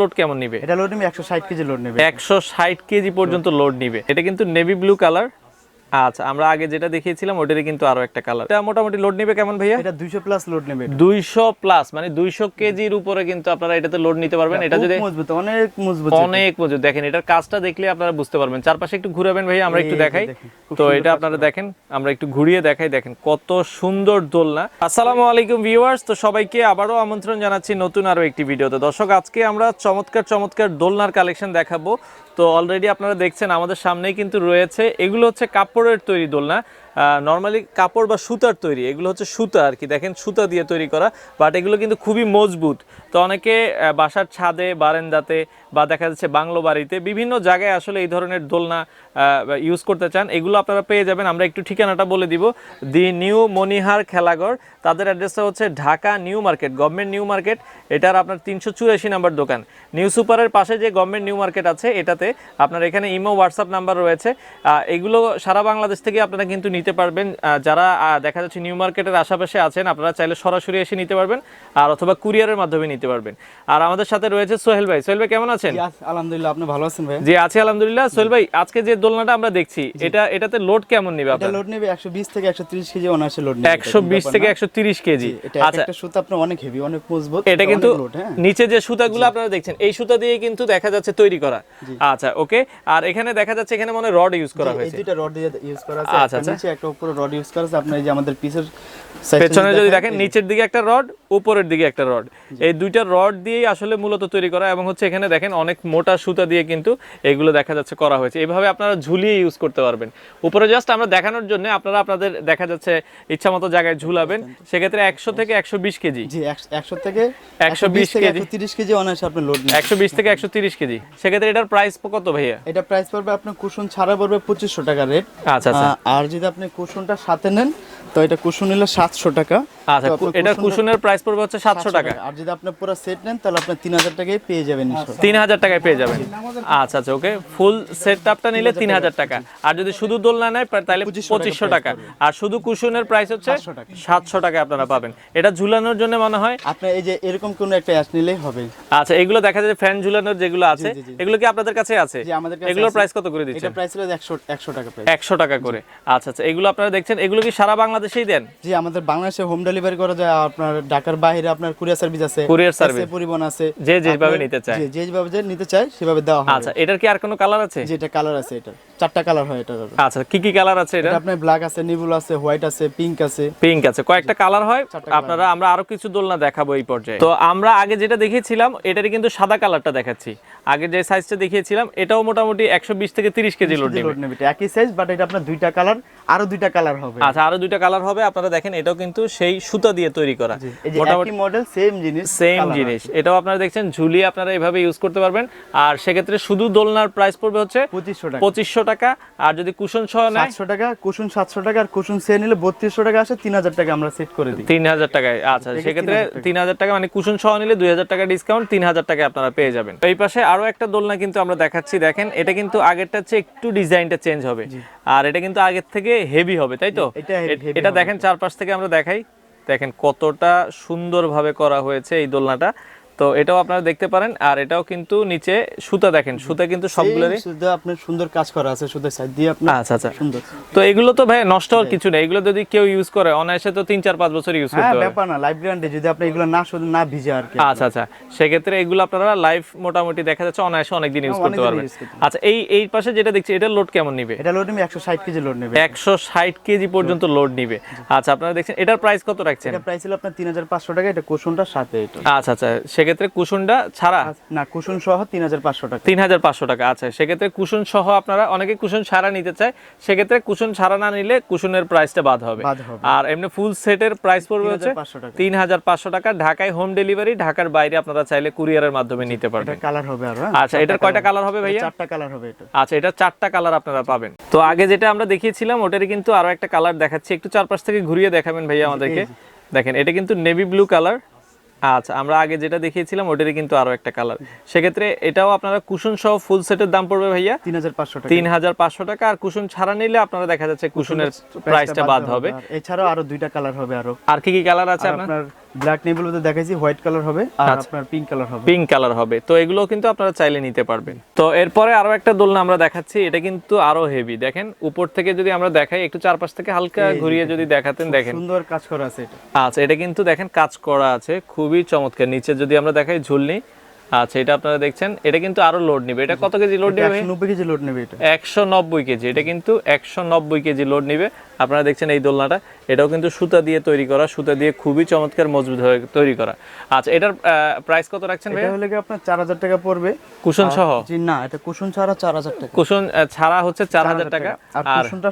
Load কেমন নিবে? এটা লোড নেবে একশো ষাট কেজি লোড নেবে। একশো ষাট কেজি পর্যন্ত লোড নিবে। এটা কিন্তু নেভি ব্লু কালার আচ্ছা আমরা আগে যেটা দেখিয়েছিলাম ওটারই কিন্তু আরও একটা কালার এটা মোটামুটি লোড নিবে কেমন ভাইয়া? এটা দুইশো প্লাস লোড নেবে এটা। দুইশো প্লাস মানে দুইশো কেজির উপরে কিন্তু আপনারা এটাতে লোড নিতে পারবেন। এটা যদি মজবুত অনেক মজবুত অনেক মজুদ দেখেন এটার কাজটা দেখলে আপনারা বুঝতে পারবেন। চারপাশে একটু ঘুরাবেন ভাই আমরা একটু দেখাই। তো এটা আপনারা দেখেন আমরা একটু ঘুরিয়ে দেখাই। দেখেন কত সুন্দর দোলনা। আসসালামু আলাইকুম ভিউয়ার্স তো সবাইকে আবারো আমন্ত্রণ জানাচ্ছি নতুন আরও একটি ভিডিওতে। দর্শক আজকে আমরা চমৎকার চমৎকার দোলনার কালেকশন দেখাবো। তো অলরেডি আপনারা দেখছেন আমাদের সামনেই কিন্তু রয়েছে এগুলো হচ্ছে কাপড়ের তৈরি দোলনা। নর্মালি কাপড় বা সুতার তৈরি, এগুলো হচ্ছে সুতা আর কি। দেখেন, সুতা দিয়ে তৈরি করা বাট এগুলো কিন্তু খুবই মজবুত। তো অনেকে বাসার ছাদে, বারান্দাতে বা দেখা যাচ্ছে বাংলো বাড়িতে বিভিন্ন জায়গায় আসলে এই ধরনের দোলনা ইউজ করতে চান। এগুলো আপনারা পেয়ে যাবেন, আমরা একটু ঠিকানাটা বলে দিব। দি নিউ মনিহার খেলাঘর, তাদের অ্যাড্রেসটা হচ্ছে Dhaka New Market, government New Market, এটার আপনার তিনশো চুরাশি নাম্বার দোকান। নিউ সুপারের পাশে যে গভর্নমেন্ট নিউ মার্কেট আছে, এটাতে আপনার এখানে ইমো, হোয়াটসঅ্যাপ নাম্বার রয়েছে। এগুলো সারা বাংলাদেশ থেকে আপনারা কিন্তু নিতে পারবেন। যারা দেখা যাচ্ছে নিউ মার্কেটের আশেপাশে আছেন আপনারা চাইলে সরাসরি এসে নিতে পারবেন আর অথবা কুরিয়ারের মাধ্যমে নিতে পারবেন। আর আমাদের সাথে রয়েছে সোহেল ভাই। সোহেল ভাই কেমন আছেন? আলহামদুলিল্লাহ আপনি ভালো আছেন ভাই জি আছি আলহামদুলিল্লাহ। সোহেল ভাই আজকে যে দোলনাটা আমরা দেখছি এটা এটাতে লোড কেমন নিবে আপনার? লোড নেবে একশো বিশ থেকে একশো তিরিশ কেজি অনার্সে লোড নেবে। একশো বিশ থেকে একশো তিরিশ কেজি। আচ্ছা। একটা সুতা আপনার অনেক হেভি অনেক মজবুত এটা কিন্তু হ্যাঁ। নিচে যে সুতাগুলো আপনারা দেখছেন এই সুতা দিয়ে কিন্তু দেখা যাচ্ছে তৈরি করা। আচ্ছা ওকে। আর এখানে দেখা যাচ্ছে এখানে মনে রড ইউজ করা হয়েছে এই দুইটা রড দিয়ে ইউজ করা আছে আচ্ছা, একটা আচ্ছা। উপরে রড ইউজ করা আছে। আপনার এই যে আমাদের পিসের পেছনে যদি দেখেন নিচের দিকে একটা রড উপরের দিকে একটা রড এই দুইটা রড দিয়েই আসলে মূলত তৈরি করা এবং হচ্ছে এখানে দেখেন অনেক মোটা সুতা দিয়ে কিন্তু এগুলো দেখা যাচ্ছে করা হয়েছে। এইভাবে আপনারা ঝুলিয়ে ইউজ করতে পারবেন। উপরে জাস্ট আমরা দেখানোর জন্য আপনারা আপনাদের দেখা যাচ্ছে ইচ্ছা মতো জায়গায় ঝুলাবেন। সেক্ষেত্রে একশো থেকে একশো বিশ কেজি। একশো- একশো থেকে 120 থেকে কেজি। একশো তিরিশ কেজি অনার্সে আপনি লোড একশো বিশ থেকে একশো তিরিশ কেজি। সেক্ষেত্রে এটার প্রাইস কত ভাইয়া? এটা প্রাইস পড়বে আপনার কুশন ছাড়া পড়বে পঁচিশশো টাকা রেট আচ্ছা আচ্ছা। আর যদি আপনি কুসুনটা সাথে নেন। তো এটা কুসুন নিলে সাতশো টাকা। আচ্ছা কুশনটা- কুশনের প্রাইস পড়বে হচ্ছে সাতশো টাকা। আর যদি আপনি পুরো সেট নেন তাহলে আপনি তিন হাজার টাকায় পেয়ে যাবেন ইনশাল্লাহ। তিন হাজার টাকায় পেয়ে যাবেন। আচ্ছা আচ্ছা ওকে ফুল সেট আপটা নিলে তিন হাজার টাকা। আর যদি শুধু দোলনা নেয় তাহলে 2500 টাকা আর শুধু কুশনের প্রাইস হচ্ছে 700 টাকা। আপনারা পাবেন। এটা ঝুলানোর জন্য মনে হয় আপনার এই যে এরকম কোন একটা অ্যাশ নিলেই হবে। আচ্ছা এগুলো দেখা যায় ফ্যান ঝুলানোর যেগুলো আছে। এগুলো কি আপনাদের কাছে আছে? জি আমাদের কাছে এগুলোর প্রাইস কত করে এটা প্রাইস হলো একশো একশো টাকা প্রাইস একশো টাকা করে। আচ্ছা আচ্ছা এগুলো আপনারা দেখছেন এগুলো কি সারা বাংলাদেশেই দেন? জি আমাদের বাংলাদেশে হোম ডেলিভারি করা যায় আপনার ঢাকার বাইরে আপনার কুরিয়ার সার্ভিস আছে কুরিয়ার সার্ভিস। পরিবহন আছে যে যেভাবে নিতে চায়। যে যেভাবে যে নিতে চায় সেভাবে দেওয়া হবে আচ্ছা এটার কি আর কোনো কালার আছে যেটা কালার আছে এটা চারটা কালার হয় এটা আচ্ছা কি কি কালার আছে এটা? আপনার ব্ল্যাক আছে নিবুল আছে হোয়াইট আছে পিঙ্ক আছে। পিঙ্ক আছে। কয়েকটা কালার হয়। আপনারা আমরা আরও কিছু দোলনা দেখাবো এই পর্যায়ে। তো আমরা আগে যেটা দেখিয়েছিলাম এটারই কিন্তু সাদা কালারটা দেখাচ্ছি। আগে যে সাইজটা দেখিয়েছিলাম এটাও মোটামুটি একশো বিশ থেকে তিরিশ কেজি লোড নেবে। একই সাইজ বাট এটা আপনার দুইটা কালার আরও দুইটা কালার হবে। আচ্ছা আরও দুইটা কালার হবে। আপনারা দেখেন এটাও কিন্তু সেই সুতা দিয়ে তৈরি করা। মোটামুটি মডেল সেম জিনিস সেম জিনিস। এটাও আপনারা দেখছেন ঝুলিয়ে আপনারা এভাবে ইউজ করতে পারবেন। আর সেক্ষেত্রে শুধু দোলনার প্রাইস পড়বে হচ্ছে টাকা। টাকা আর যদি কুশন সহ নেয়? সাতশো টাকা কুসুন সাতশো টাকা আর কুসুন সে নিলে বত্রিশশো টাকা আসে তিন হাজার টাকা আমরা সেট করে দিই। তিন হাজার টাকায় আচ্ছা সেক্ষেত্রে তিন হাজার টাকা। মানে কুশন সহ নিলে দুই হাজার টাকা ডিসকাউন্ট তিন হাজার টাকা আপনারা পেয়ে যাবেন। এই পাশে আরও একটা দোলনা কিন্তু আমরা দেখাচ্ছি দেখেন এটা কিন্তু আগেরটা চেয়ে একটু ডিজাইনটা চেঞ্জ হবে। আর এটা কিন্তু আগের থেকে হেভি হবে তাই তো? এটা। দেখেন চারপাশ থেকে আমরা দেখাই। দেখেন কতটা সুন্দরভাবে করা হয়েছে এই দোলনাটা। তো এটাও আপনারা দেখতে পারেন আর এটাও কিন্তু নিচে সুতা দেখেন সুতা কিন্তু সবগুলোরই। শুধু আপনার সুন্দর কাজ করা আছে শুধু সাইড দিয়ে আপনার আচ্ছা আচ্ছা। সুন্দর। তো এগুলো তো ভাই নষ্ট হওয়ার কিছু নেই এগুলো যদি কেউ ইউজ করে অনায়াসে তো তিন চার পাঁচ বছর ইউজ হ্যাঁ করতে পারবে। ব্যাপার না লাইফ গ্যারান্টি যদি আপনি এগুলো না শুধু না ভিজে আর কি। আচ্ছা আচ্ছা। সেক্ষেত্রে এগুলো আপনারা লাইফ মোটামুটি দেখা যাচ্ছে অনায়াসে অনেক দিন ইউজ করতে পারবেন আচ্ছা এই এই পাশে যেটা দেখছি এটা লোড কেমন নিবে? এটা লোড নেবে একশো ষাট কেজি লোড নেবে। একশো ষাট কেজি পর্যন্ত লোড নিবে। আচ্ছা আপনারা দেখছেন এটার প্রাইস কত রাখছেন? এটা প্রাইস ছিল আপনার তিন হাজার পাঁচশো টাকা এটা কুসুনটার সাথে এটা। আচ্ছা আচ্ছা সেক্ষেত্রে কুশনটা ছাড়া না কুসুন সহ তিন হাজার পাঁচশো টাকা। তিন হাজার পাঁচশো টাকা আচ্ছা সেক্ষেত্রে কুশন সহ আপনারা অনেকে কুশন ছাড়া নিতে চায় সেক্ষেত্রে কুশন ছাড়া না নিলে কুশনের প্রাইসটা বাদ হবে। বাদ হবে। আর এমনি ফুল সেটের প্রাইস পড়বে হচ্ছে তিন হাজার পাঁচশো টাকা। ঢাকায় হোম ডেলিভারি ঢাকার বাইরে আপনারা চাইলে কুরিয়ারের মাধ্যমে নিতে এটা পারবেন। কালার হবে আরও হ্যাঁ? আচ্ছা এটার কয়টা কালার হবে ভাইয়া? চারটা কালার হবে এটা। আচ্ছা এটা চারটা কালার আপনারা পাবেন। তো আগে যেটা আমরা দেখিয়েছিলাম ওটারই কিন্তু আরও একটা কালার দেখাচ্ছি একটু চারপাশ থেকে ঘুরিয়ে দেখাবেন ভাইয়া আমাদেরকে। দেখেন এটা কিন্তু নেভি ব্লু কালার আচ্ছা আমরা আগে যেটা দেখিয়েছিলাম ওটারই কিন্তু আরও একটা কালার সেক্ষেত্রে এটাও আপনারা কুশন সহ ফুল সেটের দাম পড়বে ভাইয়া? তিন হাজার পাঁচশো টাকা। তিন হাজার পাঁচশো টাকা আর কুশন ছাড়া নিলে আপনারা দেখা যাচ্ছে কুশনের প্রাইসটা বাদ হবে এছাড়াও আরও দুইটা কালার হবে আরও। আর কি কি কালার আছে আপনার? ব্ল্যাক বলতে দেখাইছি হোয়াইট কালার হবে আর আচ্ছা। আপনার পিঙ্ক কালার হবে। পিঙ্ক কালার হবে। তো এগুলো কিন্তু আপনারা চাইলে নিতে পারবেন। তো এরপরে আরও একটা দোলনা আমরা দেখাচ্ছি এটা কিন্তু আরও হেভি দেখেন উপর থেকে যদি আমরা দেখাই একটু চারপাশ থেকে হালকা ঘুরিয়ে যদি দেখাতেন দেখেন। সুন্দর কাজ করা আছে এটা। আচ্ছা এটা কিন্তু দেখেন কাজ করা আছে খুবই চমৎকার। নিচে যদি আমরা দেখাই ঝুলনি আচ্ছা এটা আপনারা দেখছেন এটা কিন্তু আরও লোড নিবে। এটা কত কেজি লোড নিবে একশো নব্বই কেজি লোড নিবে এটা। একশো নব্বই কেজি এটা কিন্তু একশো নব্বই কেজি লোড নিবে। আপনারা দেখছেন এই দোলনাটা। এটাও কিন্তু সুতা দিয়ে তৈরি করা সুতা দিয়ে খুবই চমৎকার মজবুত হয়ে তৈরি করা। আচ্ছা এটার প্রাইস কত রাখছেন ভাই এটা হলে কি আপনার চার হাজার টাকা পড়বে। কুশন সহ? জি না এটা কুশন ছাড়া চার হাজার টাকা। কুশন ছাড়া হচ্ছে চার হাজার টাকা। আর আর কুশনটা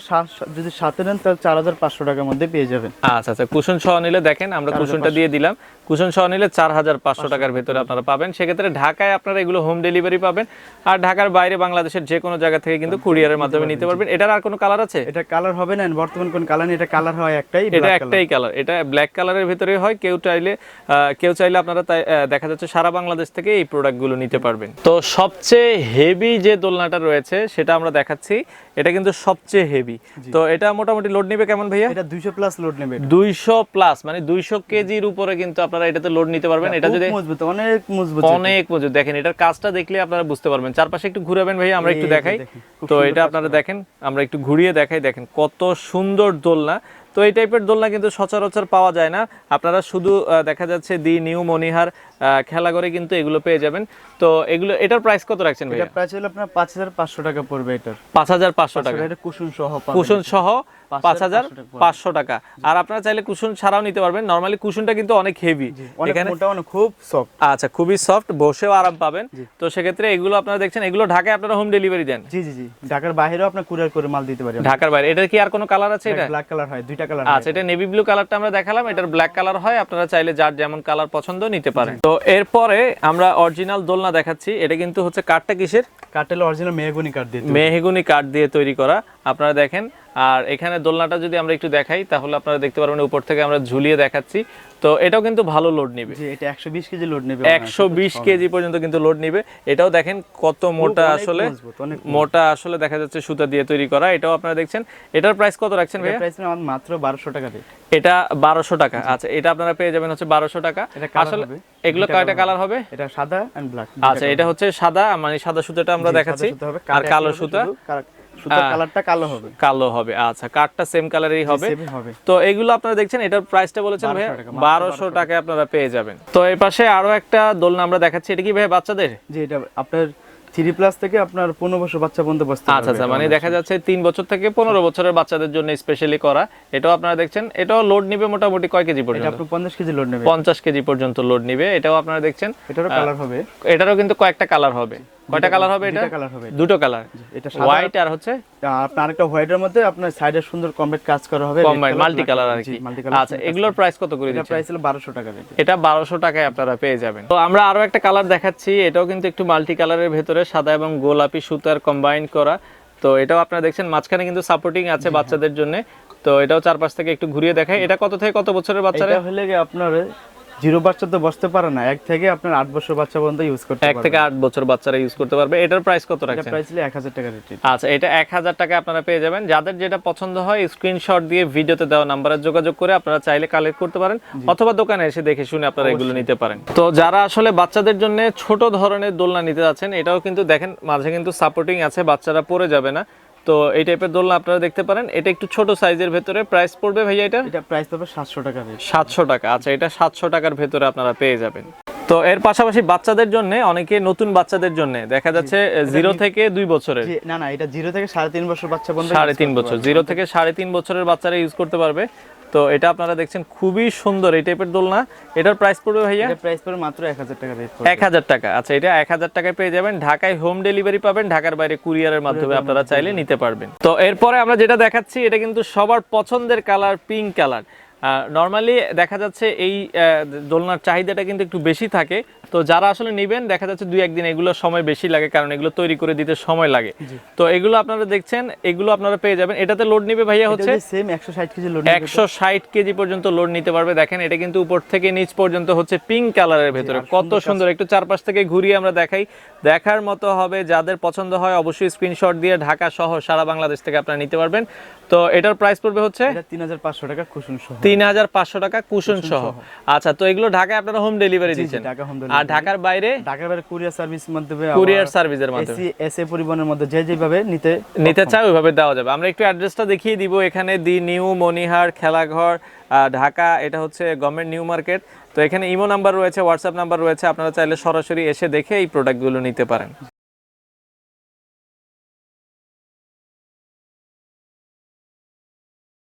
যদি সাথে নেন তাহলে চার হাজার পাঁচশো টাকার মধ্যে পেয়ে যাবেন। আচ্ছা আচ্ছা কুশন সহ নিলে দেখেন আমরা কুশনটা দিয়ে দিলাম। কুশন সহ নিলে চার হাজার পাঁচশো টাকার ভেতরে আপনারা পাবেন। সেক্ষেত্রে ঢাকায় আপনারা এগুলো হোম ডেলিভারি পাবেন। আর ঢাকার বাইরে বাংলাদেশের যে কোনো জায়গা থেকে কিন্তু কুরিয়ারের মাধ্যমে নিতে পারবেন। এটার আর কোনো কালার আছে? এটা কালার হবে না বর্তমান কোন কালার নেই এটা কালার হয় একটাই এটা একটাই কালার এটা ব্ল্যাক কালারের ভিতরে হয় কেউ চাইলে আহ, কেউ চাইলে আপনারা তাই দেখা যাচ্ছে সারা বাংলাদেশ থেকে এই প্রোডাক্টগুলো নিতে পারবেন। তো সবচেয়ে হেভি যে দোলনাটা রয়েছে সেটা আমরা দেখাচ্ছি এটা কিন্তু সবচেয়ে হেভি তো এটা মোটামুটি লোড নিবে কেমন ভাইয়া? এটা দুইশো প্লাস লোড নেবে এটা। দুইশো প্লাস মানে দুইশো কেজির উপরে কিন্তু আপনারা এটাতে লোড নিতে পারবেন। এটা যদি মজবুত অনেক মজবুত অনেক মজুদ দেখেন এটার কাজটা দেখলে আপনারা বুঝতে পারবেন। চারপাশে একটু ঘুরাবেন ভাই আমরা একটু দেখাই। তো এটা আপনারা দেখেন আমরা একটু ঘুরিয়ে দেখাই। দেখেন কত সুন্দর দোলনা। তো এই টাইপের দোলনা কিন্তু সচরাচর পাওয়া যায় না। আপনারা শুধু দেখা যাচ্ছে দি নিউ মনিহার আহ, খেলাঘরে কিন্তু এগুলো পেয়ে যাবেন। তো এগুলো এটার প্রাইস কত রাখছেন ভাই এটা প্রাইস হলো আপনার পাঁচ হাজার পাঁচশো টাকা পড়বে এটার। পাঁচ হাজার পাঁচশো টাকা। এটা কুশন সহ। কুশন সহ পাঁচ হাজার 5,500 টাকা পাঁচশো টাকা। আর আপনারা চাইলে কুশন ছাড়াও নিতে পারবেন। নর্মালি কুশনটা কিন্তু অনেক হেভি এখানে মোটা অনেক খুব সফট আচ্ছা খুবই সফট বসেও আরাম পাবেন। তো সেক্ষেত্রে এগুলো আপনারা দেখছেন এগুলো ঢাকায় আপনারা হোম ডেলিভারি দেন। জি জি জি। ঢাকার বাইরেও আপনার কুরিয়ার করে মাল দিতে পারেন ঢাকার বাইরে। এটার কি আর কোনো কালার আছে এটা ব্ল্যাক কালার হয় দুইটা কালার আচ্ছা এটা নেভি ব্লু কালারটা আমরা দেখালাম। এটার ব্ল্যাক কালার হয়। আপনারা চাইলে যার যেমন কালার পছন্দ নিতে পারেন। তো এরপরে আমরা অরিজিনাল দোলনা দেখাচ্ছি। এটা কিন্তু হচ্ছে কাঠটা কিসের? কাঠটা অরিজিনাল মেহগুনি কাঠ দিয়ে মেহেগুনি মেহগুনি কাঠ দিয়ে তৈরি করা। আপনারা দেখেন আর এখানে দোলনাটা যদি আমরা একটু দেখাই তাহলে আপনারা দেখতে পারবেন উপর থেকে আমরা ঝুলিয়ে দেখাচ্ছি। তো এটাও কিন্তু ভালো লোড নিবে। এটা একশো বিশ কেজি লোড নেবে একশো বিশ কেজি পর্যন্ত কিন্তু লোড নিবে। এটাও দেখেন কত মোটা আসলে। মোটা আসলে দেখা যাচ্ছে সুতা দিয়ে তৈরি করা। এটাও আপনারা দেখছেন। এটার প্রাইস কত রাখছেন প্রাইস মাত্র বারোশো টাকা এটা বারোশো টাকা। আচ্ছা এটা আপনারা পেয়ে যাবেন হচ্ছে বারোশো টাকা। আসলে এগুলো কয়টা কালার হবে? এটা সাদা এন্ড ব্ল্যাক আচ্ছা এটা হচ্ছে সাদা মানে সাদা সুতাটা আমরা দেখাচ্ছি। আর কালো সুতা। সুতার কালারটা কালো হবে। কালো হবে আচ্ছা কাঠটা সেম কালারেরই হবে। তো এগুলো আপনারা দেখছেন এটার প্রাইসটা বলেছেন ভাই 1200 টাকা, মাত্র বারোশো টাকায় আপনারা পেয়ে যাবেন। তো এই পাশে আরও একটা দোলনা আমরা দেখাচ্ছি এটা কি ভাই বাচ্চাদের? যে এটা আপনার থ্রি প্লাস থেকে আপনার পনেরো বছর বাচ্চা পর্যন্ত বসতে আচ্ছা আচ্ছা মানে দেখা যাচ্ছে তিন বছর থেকে পনেরো বছরের বাচ্চাদের জন্য স্পেশালি করা। এটাও আপনারা দেখছেন এটাও লোড নিবে মোটামুটি কয় কেজি পর্যন্ত? আপনার পঞ্চাশ কেজি লোড নেবে। পঞ্চাশ কেজি পর্যন্ত লোড নিবে এটাও আপনারা দেখছেন। এটারও কালার হবে। এটারও কিন্তু কয়েকটা কালার হবে। কয়টা কালার হবে এটা? কালার হবে দুটো কালার এটা হোয়াইট আর হচ্ছে? আপনার আরেকটা হোয়াইটের মধ্যে আপনার সাইডে সুন্দর কমপ্লিট কাজ করা হবে। মাল্টি কালার আর কি। আচ্ছা এগুলোর প্রাইস কত করে এটা দিচ্ছেন? প্রাইস হলো বারোশো টাকা রেট। এটা বারোশো টাকায় আপনারা পেয়ে যাবেন। তো আমরা আরও একটা কালার দেখাচ্ছি এটাও কিন্তু একটু মাল্টি কালারের ভেতরে সাদা এবং গোলাপি সুতার কম্বাইন করা। তো এটাও আপনারা দেখছেন মাঝখানে কিন্তু সাপোর্টিং আছে বাচ্চাদের জন্য। তো এটাও চারপাশ থেকে একটু ঘুরিয়ে দেখাই। এটা কত থেকে কত বছরের বাচ্চারা? এটা হলে আপনার জিরো বাচ্চা তো বসতে পারে না এক থেকে আপনার আট বছর বাচ্চা পর্যন্ত ইউজ করতে এক থেকে আট বছর বাচ্চারা ইউজ করতে পারবে। এটার প্রাইস কত রাখছেন? প্রাইস হলো এক হাজার টাকা রেট আচ্ছা এটা এক হাজার টাকা আপনারা পেয়ে যাবেন। যাদের যেটা পছন্দ হয় স্ক্রিনশট দিয়ে ভিডিওতে দেওয়া নাম্বারে যোগাযোগ করে আপনারা চাইলে কালেক্ট করতে পারেন অথবা দোকানে এসে দেখে শুনে আপনারা এগুলো নিতে পারেন। তো যারা আসলে বাচ্চাদের জন্য ছোট ধরনের দোলনা নিতে যাচ্ছেন এটাও কিন্তু দেখেন মাঝে কিন্তু সাপোর্টিং আছে বাচ্চারা পড়ে যাবে না। তো এই টাইপের দোলনা আপনারা দেখতে পারেন। এটা একটু ছোট সাইজের ভেতরে। প্রাইস পড়বে ভাইয়া এটা? এটা প্রাইস পড়বে সাতশো টাকা সাতশো টাকা। আচ্ছা এটা সাতশো টাকার ভেতরে আপনারা পেয়ে যাবেন। তো এর পাশাপাশি বাচ্চাদের জন্য অনেকে নতুন বাচ্চাদের জন্য দেখা যাচ্ছে জিরো থেকে দুই বছরের। না না এটা জিরো থেকে সাড়ে তিন বছর বাচ্চা সাড়ে তিন বছর। জিরো থেকে সাড়ে তিন বছরের বাচ্চারা ইউজ করতে পারবে। তো এটা আপনারা দেখছেন খুবই সুন্দর এই টাইপের দোলনা। এটার প্রাইস পড়বে ভাইয়া? এটা প্রাইস পড়বে মাত্র এক হাজার টাকা এক হাজার টাকা। আচ্ছা এটা এক হাজার টাকায় পেয়ে যাবেন। ঢাকায় হোম ডেলিভারি পাবেন। ঢাকার বাইরে কুরিয়ারের মাধ্যমে আপনারা চাইলে নিতে পারবেন। তো এরপরে আমরা যেটা দেখাচ্ছি এটা কিন্তু সবার পছন্দের কালার পিঙ্ক কালার নর্মালি দেখা যাচ্ছে এই দোলনার চাহিদাটা কিন্তু একটু বেশি থাকে। তো যারা আসলে নেবেন দেখা যাচ্ছে দুই একদিন এগুলো সময় বেশি লাগে কারণ এগুলো তৈরি করে দিতে সময় লাগে। তো এগুলো আপনারা দেখছেন এগুলো আপনারা পেয়ে যাবেন। এটাতে লোড নিবে ভাইয়া হচ্ছে সেম একশো ষাট কেজি লোড একশো ষাট কেজি পর্যন্ত লোড নিতে পারবে। দেখেন এটা কিন্তু উপর থেকে নিচ পর্যন্ত হচ্ছে পিঙ্ক কালারের ভেতরে। কত সুন্দর একটু চারপাশ থেকে ঘুরিয়ে আমরা দেখাই। দেখার মতো হবে যাদের পছন্দ হয় অবশ্যই স্ক্রিনশট দিয়ে ঢাকা সহ সারা বাংলাদেশ থেকে আপনারা নিতে পারবেন। তো এটার প্রাইস পড়বে হচ্ছে এটা তিন হাজার পাঁচশো টাকা কুসুম সহ। তিন হাজার পাঁচশো টাকা কুশন সহ। আচ্ছা তো এগুলো ঢাকায় আপনারা হোম ডেলিভারি দিচ্ছেন। ঢাকা home আর ঢাকার বাইরে? ঢাকার বাইরে কুরিয়ার সার্ভিস মাধ্যমে কুরিয়ার সার্ভিসের মাধ্যমে। এসি এসএ পরিবহনের মধ্যে যে যেভাবে নিতে নিতে চায় ওইভাবে দেওয়া যাবে। আমরা একটু অ্যাড্রেসটা দেখিয়ে দিব এখানে দি নিউ মনিহার খেলাঘর ঢাকা এটা হচ্ছে গভর্নমেন্ট নিউ মার্কেট। তো এখানে ইমো নাম্বার রয়েছে হোয়াটসঅ্যাপ নাম্বার রয়েছে আপনারা চাইলে সরাসরি এসে দেখে এই প্রোডাক্টগুলো নিতে পারেন।